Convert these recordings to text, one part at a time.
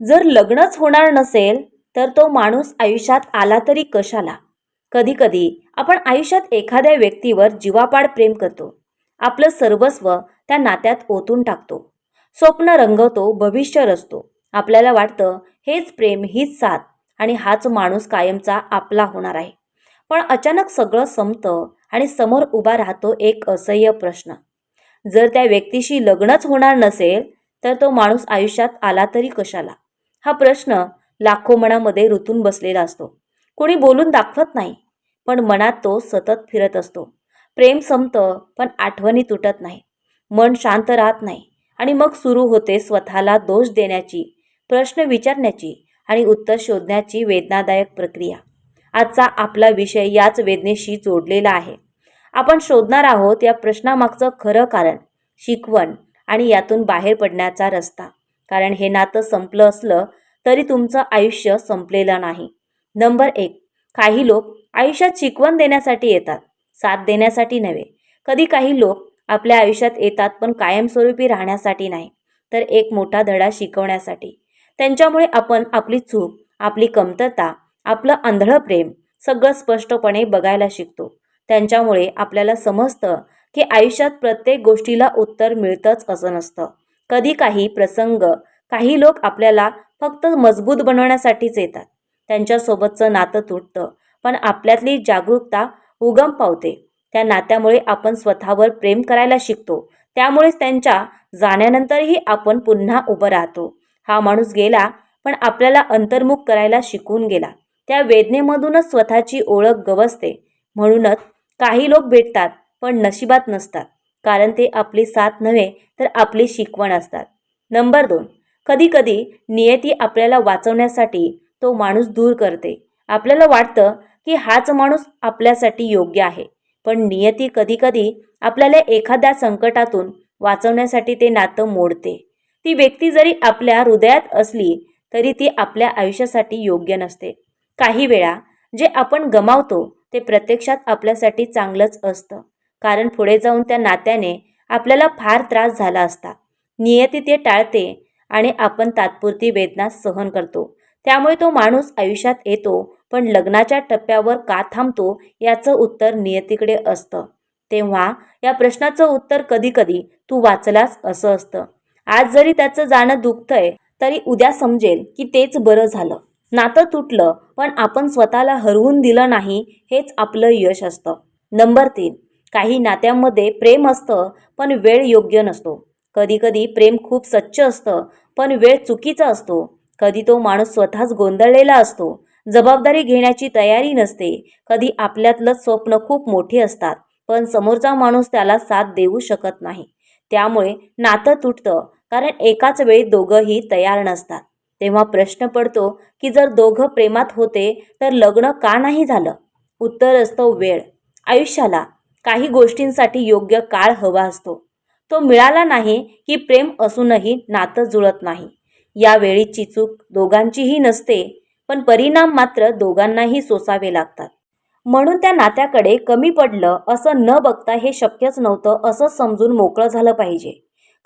जर लग्नच होणार नसेल तर तो माणूस आयुष्यात आला तरी कशाला? कधीकधी आपण आयुष्यात एखाद्या व्यक्तीवर जीवापाड प्रेम करतो. आपलं सर्वस्व त्या नात्यात ओतून टाकतो. स्वप्न रंगवतो भविष्य रचतो. आपल्याला वाटतं हेच प्रेम हीच साथ आणि हाच माणूस कायमचा आपला होणार आहे. पण अचानक सगळं संपतं आणि समोर उभा राहतो एक असह्य प्रश्न. जर त्या व्यक्तीशी लग्नच होणार नसेल तर तो माणूस आयुष्यात आला तरी कशाला? हा प्रश्न लाखो मनामध्ये रुतून बसलेला असतो. कोणी बोलून दाखवत नाही पण मनात तो सतत फिरत असतो. प्रेम संपतं पण आठवणी तुटत नाही. मन शांत राहत नाही आणि मग सुरू होते स्वतःला दोष देण्याची प्रश्न विचारण्याची आणि उत्तर शोधण्याची वेदनादायक प्रक्रिया. आजचा आपला विषय याच वेदनेशी जोडलेला आहे. आपण शोधणार आहोत या प्रश्नामागचं खरं कारण शिकवण आणि यातून बाहेर पडण्याचा रस्ता. कारण हे नातं संपलं असलं तरी तुमचं आयुष्य संपलेलं नाही. नंबर एक काही लोक आयुष्यात शिकवण देण्यासाठी येतात साथ देण्यासाठी नव्हे. कधी काही लोक आपल्या आयुष्यात येतात पण कायमस्वरूपी राहण्यासाठी नाही तर एक मोठा धडा शिकवण्यासाठी. त्यांच्यामुळे आपण आपली चूक आपली कमतरता आपलं आंधळं प्रेम सगळं स्पष्टपणे बघायला शिकतो. त्यांच्यामुळे आपल्याला समजतं की आयुष्यात प्रत्येक गोष्टीला उत्तर मिळतंच असं नसतं. कधी काही प्रसंग काही लोक आपल्याला फक्त मजबूत बनवण्यासाठीच येतात. त्यांच्यासोबतचं नातं तुटतं पण आपल्यातली जागरूकता उगम पावते. त्या नात्यामुळे आपण स्वतःवर प्रेम करायला शिकतो. त्यामुळेच त्यांच्या जाण्यानंतरही आपण पुन्हा उभं राहतो. हा माणूस गेला पण आपल्याला अंतर्मुख करायला शिकून गेला. त्या वेदनेमधूनच स्वतःची ओळख गवसते. म्हणूनच काही लोक भेटतात पण नशिबात नसतात. कारण ते आपली साथ नव्हे तर आपली शिकवण असतात. नंबर दोन. कधीकधी नियती आपल्याला वाचवण्यासाठी तो माणूस दूर करते. आपल्याला वाटतं की हाच माणूस आपल्यासाठी योग्य आहे. पण नियती कधीकधी आपल्याला एखाद्या संकटातून वाचवण्यासाठी ते नातं मोडते. ती व्यक्ती जरी आपल्या हृदयात असली तरी ती आपल्या आयुष्यासाठी योग्य नसते. काही वेळा जे आपण गमावतो ते प्रत्यक्षात आपल्यासाठी चांगलंच असतं. कारण पुढे जाऊन त्या नात्याने आपल्याला फार त्रास झाला असता. नियती ते टाळते आणि आपण तात्पुरती वेदना सहन करतो. त्यामुळे तो माणूस आयुष्यात येतो पण लग्नाच्या टप्प्यावर का थांबतो याचं उत्तर नियतीकडे असतं. तेव्हा या प्रश्नाचं उत्तर कधीकधी तू वाचलास असं असतं. आज जरी त्याचं जाणं दुखतंय तरी उद्या समजेल की तेच बरं झालं. नातं तुटलं पण आपण स्वतःला हरवून दिलं नाही हेच आपलं यश असतं. नंबर तीन. काही नात्यांमध्ये प्रेम असतं पण वेळ योग्य नसतो. कधीकधी प्रेम खूप सच्च असतं पण वेळ चुकीचा असतो. कधी तो माणूस स्वतःच गोंधळलेला असतो. जबाबदारी घेण्याची तयारी नसते. कधी आपल्यातलं स्वप्न खूप मोठी असतात पण समोरचा माणूस त्याला साथ देऊ शकत नाही. त्यामुळे नातं तुटतं कारण एकाच वेळी दोघंही तयार नसतात. तेव्हा प्रश्न पडतो की जर दोघं प्रेमात होते तर लग्न का नाही झालं? उत्तर असतो वेळ. आयुष्याला काही गोष्टींसाठी योग्य काळ हवा असतो. तो मिळाला नाही की प्रेम असूनही नातं जुळत नाही. या वेळीची चूक दोघांचीही नसते पण परिणाम मात्र दोघांनाही सोसावे लागतात. म्हणून त्या नात्याकडे कमी पडलं असं न बघता हे शक्यच नव्हतं असं समजून मोकळं झालं पाहिजे.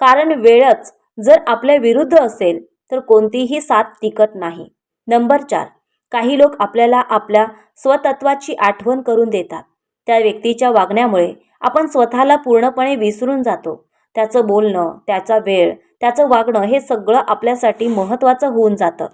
कारण वेळच जर आपल्या विरुद्ध असेल तर कोणतीही साथ तिकट नाही. नंबर चार. काही लोक आपल्याला आपल्या स्वतत्वाची आठवण करून देतात. त्या व्यक्तीच्या वागण्यामुळे आपण स्वतःला पूर्णपणे विसरून जातो. त्याचं बोलणं त्याचा वेळ त्याचं वागणं हे सगळं आपल्यासाठी महत्त्वाचं होऊन जातं.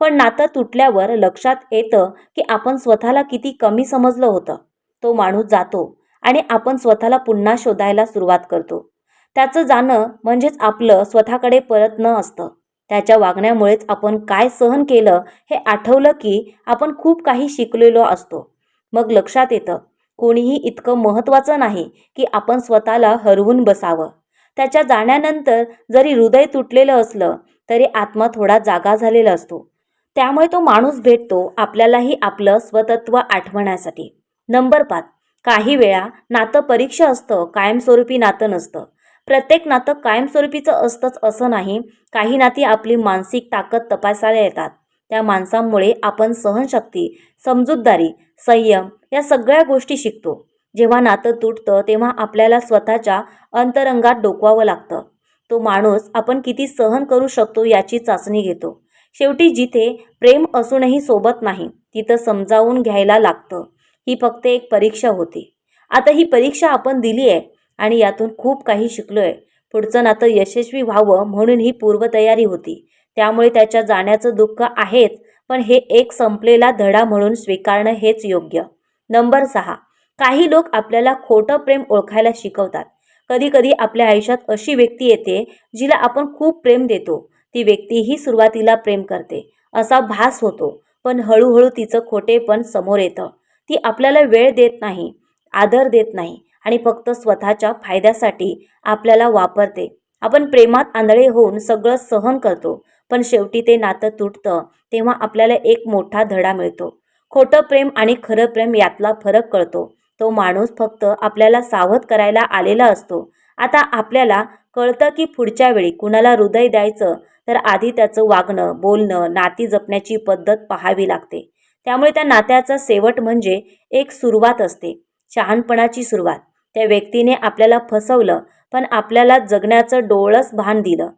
पण नातं तुटल्यावर लक्षात येतं की आपण स्वतःला किती कमी समजलं होतं. तो माणूस जातो आणि आपण स्वतःला पुन्हा शोधायला सुरुवात करतो. त्याचं जाणं म्हणजेच आपलं स्वतःकडे परत न असतं. त्याच्या वागण्यामुळेच आपण काय सहन केलं हे आठवलं की आपण खूप काही शिकलेलो असतो. मग लक्षात येतं कोणीही इतकं महत्त्वाचं नाही की आपण स्वतःला हरवून बसावं. त्याच्या जाण्यानंतर जरी हृदय तुटलेलं असलं तरी आत्मा थोडा जागा झालेला असतो. त्यामुळे तो माणूस भेटतो आपल्यालाही आपलं स्वतत्व आठवण्यासाठी. नंबर पाच. काही वेळा नातं परीक्षा असतं कायमस्वरूपी नातं नसतं. प्रत्येक नातं कायमस्वरूपीचं असतंच असं नाही काही नाती आपली मानसिक ताकद तपासायला येतात. त्या माणसांमुळे आपण सहनशक्ती समजूतदारी संयम या सगळ्या गोष्टी शिकतो. जेव्हा नातं तुटतं तेव्हा आपल्याला स्वतःच्या अंतरंगात डोकवावं लागतं. तो माणूस आपण किती सहन करू शकतो याची चाचणी घेतो. शेवटी जिथे प्रेम असूनही सोबत नाही तिथं समजावून घ्यायला लागतं. ही फक्त एक परीक्षा होती. आता ही परीक्षा आपण दिली आहे आणि यातून खूप काही शिकलो आहे पुढचं नातं यशस्वी व्हावं म्हणून ही पूर्वतयारी होती. त्यामुळे त्याच्या जाण्याचं दुःख आहेच पण हे एक संपलेला धडा म्हणून स्वीकारणं हेच योग्य. नंबर सहा. काही लोक आपल्याला खोटं प्रेम ओळखायला शिकवतात. कधीकधी आपल्या आयुष्यात अशी व्यक्ती येते जिला आपण खूप प्रेम देतो. ती व्यक्तीही सुरुवातीला प्रेम करते. असा भास होतो पण हळूहळू तिचं खोटेपण समोर येतं. ती आपल्याला वेळ देत नाही आदर देत नाही आणि फक्त स्वतःच्या फायद्यासाठी आपल्याला वापरते. आपण प्रेमात आंधळे होऊन सगळं सहन करतो पण शेवटी ते नातं तुटतं तेव्हा आपल्याला एक मोठा धडा मिळतो. खोटं प्रेम आणि खरं प्रेम यातला फरक कळतो. तो माणूस फक्त आपल्याला सावध करायला आलेला असतो. आता आपल्याला कळतं की पुढच्या वेळी कुणाला हृदय द्यायचं तर आधी त्याचं वागणं बोलणं नाती जपण्याची पद्धत पाहावी लागते. त्यामुळे त्या नात्याचा शेवट म्हणजे एक सुरुवात असते शहाणपणाची सुरुवात. त्या व्यक्तीने आपल्याला फसवलं पण आपल्याला जगण्याचं डोळस भान दिलं.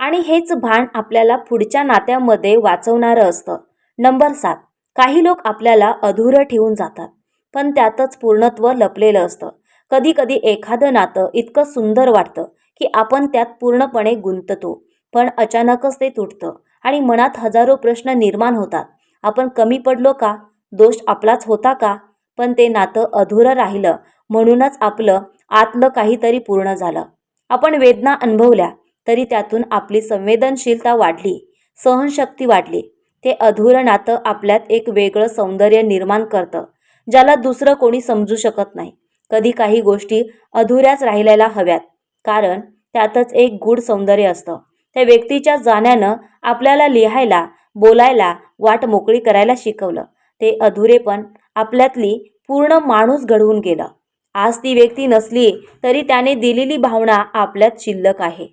आणि हेच भान आपल्याला पुढच्या नात्यामध्ये वाचवणारं असतं. नंबर सात. काही लोक आपल्याला अधुरं ठेवून जातात. पण त्यातच पूर्णत्व लपलेलं असतं. कधी कधी एखादं नातं इतकं सुंदर वाटतं की आपण त्यात पूर्णपणे गुंततो. पण अचानकच ते तुटतं आणि मनात हजारो प्रश्न निर्माण होतात. आपण कमी पडलो का? दोष आपलाच होता का? पण ते नातं अधुरं राहिलं म्हणूनच आपलं आतलं काहीतरी पूर्ण झालं. आपण वेदना अनुभवल्या तरी त्यातून आपली संवेदनशीलता वाढली सहनशक्ती वाढली. ते अधुरं नातं आपल्यात एक वेगळं सौंदर्य निर्माण करतं. ज्याला दुसरं कोणी समजू शकत नाही. कधी काही गोष्टी अधुऱ्याच राहिलेल्या हव्यात. कारण त्यातच एक गूढ सौंदर्य असतं. त्या व्यक्तीच्या जाण्यानं आपल्याला लिहायला बोलायला वाट मोकळी करायला शिकवलं. ते अधुरेपण आपल्यातली पूर्ण माणूस घडवून गेलं. आज ती व्यक्ती नसली तरी त्याने दिलेली भावना आपल्यात शिल्लक आहे.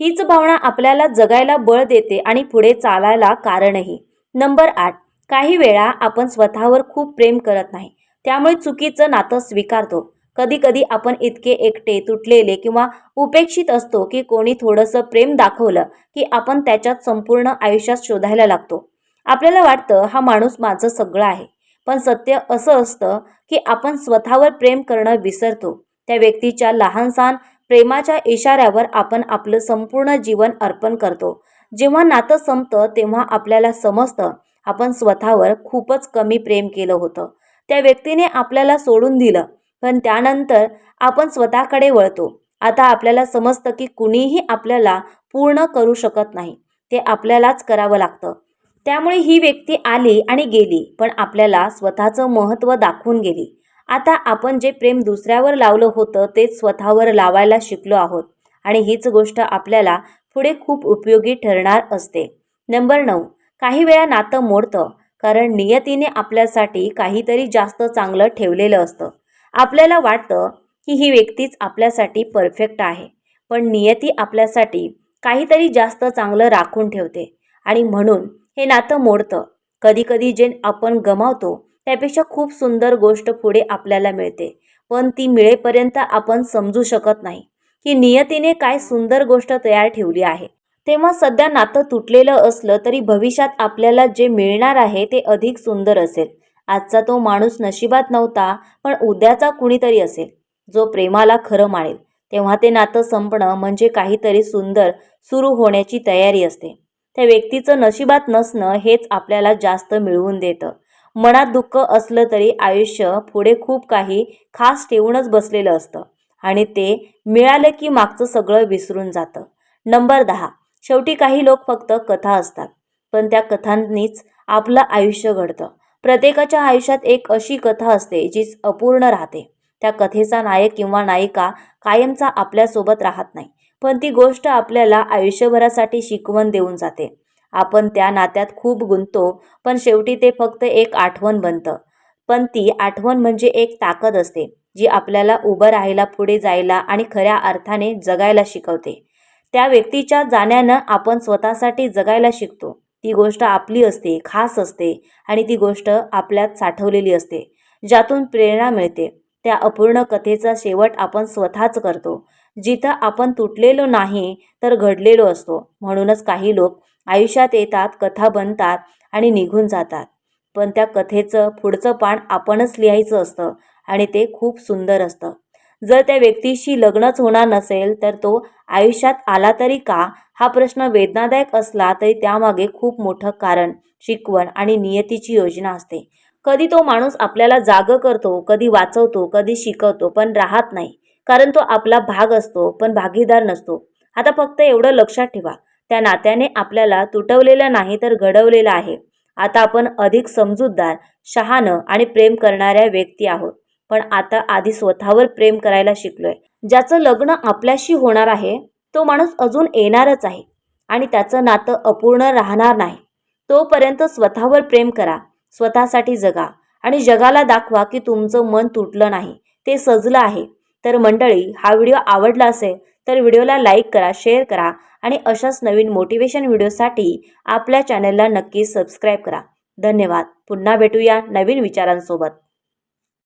हीच भावना आपल्याला जगायला बळ देते आणि पुढे चालायला कारणही. नंबर आठ. काही वेळा आपण स्वतःवर खूप प्रेम करत नाही. त्यामुळे चुकीचं नातं स्वीकारतो. कधीकधी आपण इतके एकटे तुटलेले किंवा उपेक्षित असतो की कोणी थोडंसं प्रेम दाखवलं की आपण त्याच्यात संपूर्ण आयुष्यात शोधायला लागतो. आपल्याला वाटतं हा माणूस माझं सगळं आहे. पण सत्य असं असतं की आपण स्वतःवर प्रेम करणं विसरतो. त्या व्यक्तीच्या लहानसहान प्रेमाच्या इशाऱ्यावर आपण आपलं संपूर्ण जीवन अर्पण करतो. जेव्हा नातं संपतं तेव्हा आपल्याला समजतं आपण स्वतःवर खूपच कमी प्रेम केलं होतं. त्या व्यक्तीने आपल्याला सोडून दिलं पण त्यानंतर आपण स्वतःकडे वळतो. आता आपल्याला समजतं की कुणीही आपल्याला पूर्ण करू शकत नाही. ते आपल्यालाच करावं लागतं. त्यामुळे ही व्यक्ती आली आणि गेली पण आपल्याला स्वतःचं महत्त्व दाखवून गेली. आता आपण जे प्रेम दुसऱ्यावर लावलं होतं तेच स्वतःवर लावायला शिकलो आहोत. आणि हीच गोष्ट आपल्याला पुढे खूप उपयोगी ठरणार असते. नंबर नऊ. काही वेळा नातं मोडतं कारण नियतीने आपल्यासाठी काहीतरी जास्त चांगलं ठेवलेलं असतं. आपल्याला वाटतं की ही व्यक्तीच आपल्यासाठी परफेक्ट आहे पण नियती आपल्यासाठी काहीतरी जास्त चांगलं राखून ठेवते. आणि म्हणून हे नातं मोडतं. कधीकधी जे आपण गमावतो त्यापेक्षा खूप सुंदर गोष्ट पुढे आपल्याला मिळते पण ती मिळेपर्यंत आपण समजू शकत नाही की नियतीने काय सुंदर गोष्ट तयार ठेवली आहे. तेव्हा सध्या नातं तुटलेलं असलं तरी भविष्यात आपल्याला जे मिळणार आहे ते अधिक सुंदर असेल. आजचा तो माणूस नशिबात नव्हता पण उद्याचा कुणीतरी असेल जो प्रेमाला खरं मानेल. तेव्हा ते नातं संपणं म्हणजे काहीतरी सुंदर सुरू होण्याची तयारी असते. त्या व्यक्तीचं नशिबात नसणं हेच आपल्याला जास्त मिळवून देतं. मनात दुःख असलं तरी आयुष्य पुढे खूप काही खास ठेवूनच बसलेलं असतं. आणि ते मिळालं की मागचं सगळं विसरून जातं. नंबर दहा. शेवटी काही लोक फक्त कथा असतात पण त्या कथांनीच आपलं आयुष्य घडतं. प्रत्येकाच्या आयुष्यात एक अशी कथा असते जी अपूर्ण राहते. त्या कथेचा नायक किंवा नायिका कायमचा आपल्यासोबत राहत नाही पण ती गोष्ट आपल्याला आयुष्यभरासाठी शिकवण देऊन जाते. आपण त्या नात्यात खूप गुंततो पण शेवटी ते फक्त एक आठवण बनतं. पण ती आठवण म्हणजे एक ताकद असते जी आपल्याला उभं राहायला पुढे जायला आणि खऱ्या अर्थाने जगायला शिकवते. त्या व्यक्तीच्या जाण्यानं आपण स्वतःसाठी जगायला शिकतो. ती गोष्ट आपली असते खास असते आणि ती गोष्ट आपल्यात साठवलेली असते ज्यातून प्रेरणा मिळते. त्या अपूर्ण कथेचा शेवट आपण स्वतःच करतो. जिथं आपण तुटलेलो नाही तर घडलेलो असतो. म्हणूनच काही लोक आयुष्यात येतात कथा बनतात आणि निघून जातात. पण त्या कथेचं पुढचं पान आपणच लिहायचं असतं आणि ते खूप सुंदर असतं. जर त्या व्यक्तीशी लग्नच होणार नसेल तर तो आयुष्यात आला तरी का? हा प्रश्न वेदनादायक असला तरी त्यामागे खूप मोठं कारण शिकवण आणि नियतीची योजना असते. कधी तो माणूस आपल्याला जागं करतो कधी वाचवतो कधी शिकवतो पण राहत नाही. कारण तो आपला भाग असतो पण भागीदार नसतो. आता फक्त एवढं लक्षात ठेवा. त्या नात्याने आपल्याला तुटवलेलं नाही तर घडवलेलं आहे. आता आपण अधिक समजूतदार शहाणं आणि प्रेम करणाऱ्या व्यक्ती आहोत. पण आता आधी स्वतःवर प्रेम करायला शिकलोय. ज्याचं लग्न आपल्याशी होणार आहे तो माणूस अजून येणारच आहे आणि त्याचं नातं अपूर्ण राहणार नाही. तोपर्यंत स्वतःवर प्रेम करा स्वतःसाठी जगा आणि जगाला दाखवा की तुमचं मन तुटलं नाही ते सजलं आहे. तर मंडळी हा व्हिडिओ आवडला असेल तर व्हिडिओला लाईक करा शेअर करा आणि अशाच नवीन मोटिवेशन व्हिडिओसाठी आपल्या चॅनलला नक्की सबस्क्राईब करा. धन्यवाद. पुन्हा भेटूया नवीन विचारांसोबत.